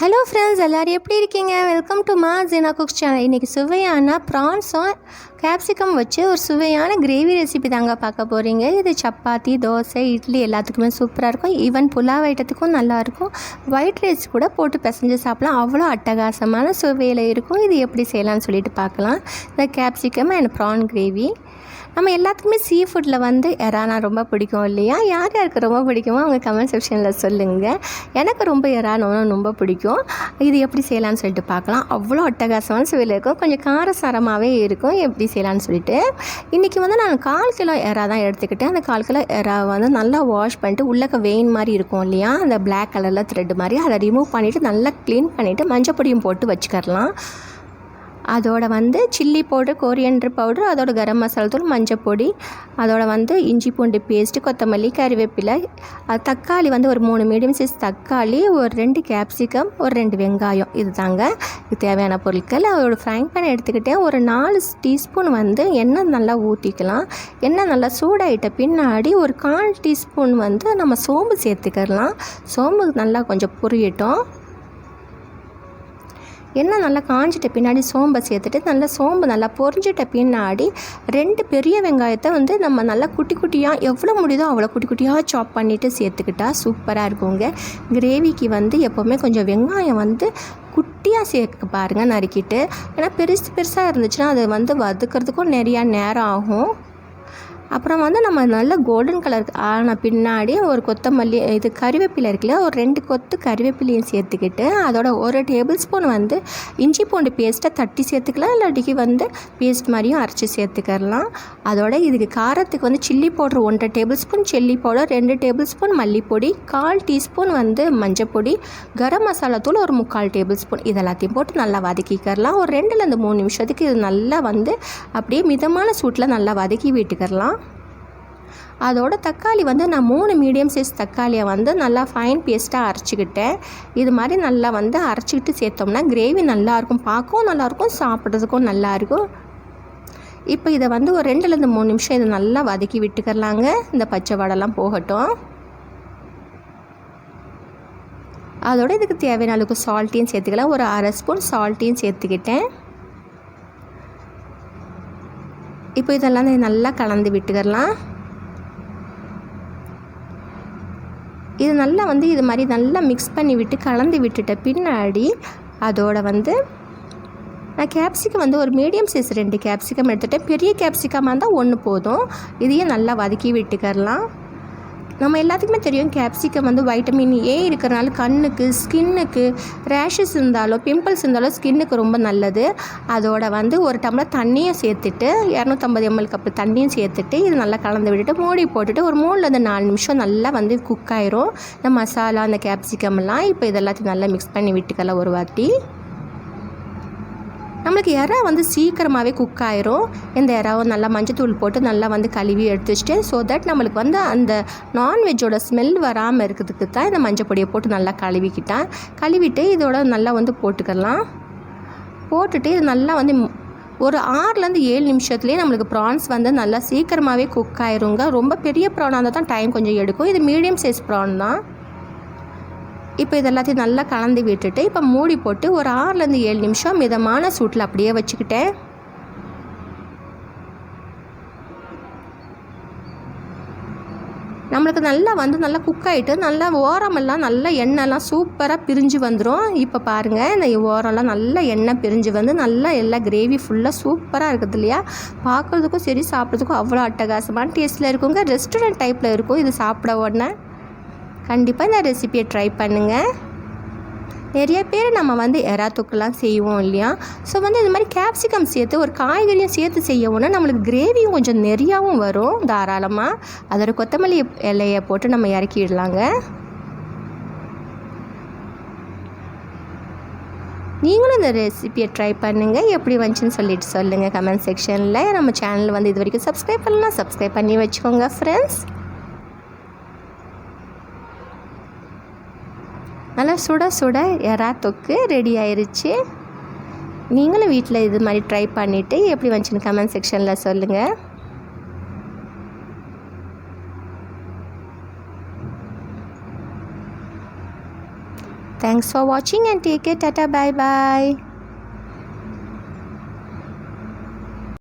Hello friends எல்லோரும் எப்படி இருக்கீங்க? வெல்கம் டு மா ஜீனா குக்ஸ் சேனல் இன்றைக்கி சுவையான ப்ரான்ஸும் கேப்சிகம் வச்சு ஒரு சுவையான கிரேவி ரெசிபி தாங்க பார்க்க போகிறீங்க இது சப்பாத்தி தோசை இட்லி எல்லாத்துக்குமே சூப்பராக இருக்கும். ஈவன் புலாவ் ஐட்டத்துக்கும் நல்லாயிருக்கும் ஒயிட் ரைஸ் கூட போட்டு பிசைஞ்சு சாப்பிடலாம். அவ்வளோ அட்டகாசமான சுவையில் இருக்கும். இது எப்படி செய்யலாம்னு சொல்லிட்டு பார்க்கலாம். இந்த கேப்சிகம் அண்ட் ப்ரான் கிரேவி நம்ம எல்லாத்துக்குமே சீ ஃபுட்டில் வந்து எறானா ரொம்ப பிடிக்கும் இல்லையா? யார் யாருக்கு ரொம்ப பிடிக்குமோ அவங்க கமெண்ட் செக்ஷனில் சொல்லுங்கள் எனக்கு ரொம்ப எறானா ரொம்ப பிடிக்கும். இது எப்படி செய்யலாம்னு சொல்லிட்டு பார்க்கலாம். அவ்வளோ அட்டகாசமான சுவையில் இருக்கும். கொஞ்சம் காரசாரமாகவே இருக்கும். எப்படி செய்யலாம்னு சொல்லிட்டு. இன்றைக்கி வந்து நான் கால் கிலோ எறா தான் எடுத்துக்கிட்டேன். அந்த கால் கிலோ எறா வந்து நல்லா வாஷ் பண்ணிட்டு உள்ளக்க வெயின் மாதிரி இருக்கும் இல்லையா? அந்த பிளாக் கலரில் த்ரெட் மாதிரி. அதை ரிமூவ் பண்ணிவிட்டு நல்லா க்ளீன் பண்ணிவிட்டு மஞ்சள் பொடியும் போட்டு வச்சுக்கரலாம். அதோட வந்து சில்லி பவுடர் கோரியண்டர் பவுடர் அதோட கரம் மசாலா தூள் மஞ்சள் பொடி அதோட வந்து இஞ்சி பூண்டு பேஸ்ட்டு கொத்தமல்லி கறிவேப்பிலை அது தக்காளி வந்து ஒரு மூணு மீடியம் சைஸ் தக்காளி ஒரு ரெண்டு கேப்சிகம் ஒரு ரெண்டு வெங்காயம். இது தாங்க தேவையான பொருட்கள். அதோட ஃப்ரைங் பேன் எடுத்துக்கிட்டேன். ஒரு நாலு டீஸ்பூன் வந்து எண்ணெய் நல்லா ஊற்றிக்கலாம் எண்ணெய் நல்லா சூடாயிட்ட பின்னாடி ஒரு கால் டீஸ்பூன் வந்து நம்ம சோம்பு சேர்த்துக்கலாம் சோம்பு நல்லா கொஞ்சம் புரியட்டும். எண்ணெய் நல்லா காஞ்சிட்ட பின்னாடி சோம்பை சேர்த்துட்டு நல்லா சோம்பு நல்லா பொறிஞ்சிட்ட பின்னாடி ரெண்டு பெரிய வெங்காயத்தை வந்து நம்ம நல்லா குட்டி குட்டியாக எவ்வளோ முடியுதோ அவ்வளோ குட்டி குட்டியாக சாப் பண்ணிவிட்டு சேர்த்துக்கிட்டா சூப்பராக இருக்குங்க. கிரேவிக்கு வந்து எப்போவுமே கொஞ்சம் வெங்காயம் வந்து குட்டியாக சேர்க்க பாருங்கள் நறுக்கிட்டு. ஏன்னா பெருசு பெருசாக இருந்துச்சுன்னா அது வந்து வதக்கிறதுக்கும் நிறையா நேரம் ஆகும். அப்புறம் வந்து நம்ம நல்ல கோல்டன் கலர் ஆன பின்னாடி ஒரு கொத்தமல்லி இது கறிவேப்பிலை இருக்குல்ல ஒரு ரெண்டு கொத்து கறிவேப்பிலையும் சேர்த்துக்கிட்டு அதோட ஒரு டேபிள் ஸ்பூன் வந்து இஞ்சி பூண்டு பேஸ்ட்டை தட்டி சேர்த்துக்கலாம் இல்லாட்டிக்கு வந்து பேஸ்ட் மாதிரியும் அரைச்சி சேர்த்துக்கலாம். அதோட இதுக்கு காரத்துக்கு வந்து சில்லி பவுடர் ஒன்றரை டேபிள் ஸ்பூன் சில்லி பவுடர் ரெண்டு டேபிள் ஸ்பூன் மல்லிப்பொடி கால் டீஸ்பூன் வந்து மஞ்சப்பொடி கரம் மசாலா தூள் ஒரு முக்கால் டேபிள் ஸ்பூன் இதெல்லாத்தையும் போட்டு நல்லா வதக்கிக்கிறலாம் ஒரு ரெண்டுலேருந்து மூணு நிமிஷத்துக்கு இது நல்லா வந்து அப்படியே மிதமான சூட்டில் நல்லா வதக்கி விட்டுக்கிறலாம் அதோட தக்காளி வந்து நான் மூணு மீடியம் சைஸ் தக்காளியை வந்து நல்லா ஃபைன் பேஸ்ட்டாக அரைச்சிக்கிட்டேன். இது மாதிரி நல்லா வந்து அரைச்சிக்கிட்டு சேர்த்தோம்னா கிரேவி நல்லாயிருக்கும். பார்க்கவும் நல்லாயிருக்கும் சாப்பிட்றதுக்கும் நல்லாயிருக்கும். இப்போ இதை வந்து ஒரு ரெண்டுலேருந்து மூணு நிமிஷம் இதை நல்லா வதக்கி விட்டுக்கரலாங்க இந்த பச்சை வடைலாம் போகட்டும். அதோட இதுக்கு தேவையான அளவுக்கு சால்ட்டையும் சேர்த்துக்கலாம். ஒரு அரை ஸ்பூன் சால்ட்டையும் சேர்த்துக்கிட்டேன். இப்போ இதெல்லாம் நல்லா கலந்து விட்டுக்கரலாம் இது நல்லா வந்து இது மாதிரி நல்லா மிக்ஸ் பண்ணி விட்டு கலந்து விட்டுட்ட பின்னாடி அதோட வந்து நான் கேப்சிகம் வந்து ஒரு மீடியம் சைஸ் ரெண்டு கேப்சிகம் எடுத்துகிட்டேன் பெரிய கேப்சிகமாக இருந்தால் ஒன்று போதும். இதையும் நல்லா வதக்கி விட்டுக்கரலாம் நம்ம எல்லாத்துக்குமே தெரியும் கேப்சிகம் வந்து வைட்டமின் ஏ இருக்கிறனால கண்ணுக்கு ஸ்கின்னுக்கு ரேஷஸ் இருந்தாலோ பிம்பிள்ஸ் இருந்தாலோ ஸ்கின்னுக்கு ரொம்ப நல்லது. அதோட வந்து ஒரு டம்ளர் தண்ணியும் சேர்த்துட்டு இரநூத்தம்பது எம்எல் கப்பு தண்ணியும் சேர்த்துட்டு இது நல்லா கலந்து விட்டுட்டு மூடி போட்டுட்டு ஒரு மூணுலேருந்து நாலு நிமிஷம் நல்லா வந்து குக் ஆயிரும். இந்த மசாலா அந்த கேப்சிகம்லாம் இப்போ இதெல்லாத்தையும் நல்லா மிக்ஸ் பண்ணி விட்டுக்கலாம் ஒரு வாட்டி. நம்மளுக்கு இறா வந்து சீக்கிரமாகவே குக் ஆயிரும். இந்த இறாவும் நல்லா மஞ்சத்தூள் போட்டு நல்லா வந்து கழுவி எடுத்து வச்சுட்டு ஸோ தட் நம்மளுக்கு வந்து அந்த நான்வெஜ்ஜோட ஸ்மெல் வராமல் இருக்கிறதுக்கு தான் இந்த மஞ்சள் பொடியை போட்டு நல்லா கழுவிக்கிட்டேன். கழுவிட்டு இதோட நல்லா வந்து போட்டுக்கலாம். போட்டுட்டு இது நல்லா வந்து ஒரு ஆறுலேருந்து ஏழு நிமிஷத்துலேயே நம்மளுக்கு ப்ரான்ஸ் வந்து நல்லா சீக்கிரமாகவே குக் ஆயிருங்க. ரொம்ப பெரிய ப்ரானாக இருந்தால் தான் டைம் கொஞ்சம் எடுக்கும். இது மீடியம் சைஸ் ப்ரான் தான். இப்போ இது எல்லாத்தையும் நல்லா கலந்து விட்டுட்டு இப்போ மூடி போட்டு ஒரு ஆறுலேருந்து ஏழு நிமிஷம் மிதமான சூட்டில் அப்படியே வச்சுக்கிட்டேன். நம்மளுக்கு நல்லா வந்து நல்லா குக் ஆகிட்டு நல்லா ஓரமெல்லாம் நல்லா எண்ணெய்லாம் சூப்பராக பிரிஞ்சு வந்துடும் இப்போ பாருங்கள் இந்த ஓரம்லாம் நல்லா எண்ணெய் பிரிஞ்சு வந்து நல்லா எல்லா கிரேவி ஃபுல்லாக சூப்பராக இருக்குது இல்லையா? பார்க்குறதுக்கும் சரி சாப்பிட்றதுக்கும் அவ்வளோ அட்டகாசமான டேஸ்ட்டில் இருக்குங்க. ரெஸ்டாரண்ட் டைப்பில் இருக்கும். இது சாப்பிட உடனே. கண்டிப்பாக இந்த ரெசிபியை ட்ரை பண்ணுங்கள் நிறைய பேர் நம்ம வந்து எறா தொக்குலாம் செய்வோம் இல்லையா? ஸோ வந்து இது மாதிரி கேப்சிகம் சேர்த்து ஒரு காய்கறியும் சேர்த்து செய்யவும்னா நம்மளுக்கு கிரேவியும் கொஞ்சம் நிறையாவும் வரும் தாராளமாக அதோட கொத்தமல்லி இலையை போட்டு நம்ம இறக்கிடலாங்க. நீங்களும் இந்த ரெசிபியை ட்ரை பண்ணுங்கள் எப்படி வந்துச்சுன்னு சொல்லிட்டு சொல்லுங்கள் கமெண்ட் செக்ஷனில் நம்ம சேனல் வந்து இது வரைக்கும் சப்ஸ்கிரைப் பண்ணலாம் சப்ஸ்கிரைப் பண்ணி வச்சுக்கோங்க ஃப்ரெண்ட்ஸ் நல்லா சுட சுட எறா தொக்கு ரெடி ஆயிடுச்சு நீங்களும் வீட்டில் இது மாதிரி ட்ரை பண்ணிவிட்டு எப்படி வந்துச்சுன்னு கமெண்ட் செக்ஷனில் சொல்லுங்கள் தேங்க்ஸ் ஃபார் வாட்சிங் and take care tata bye bye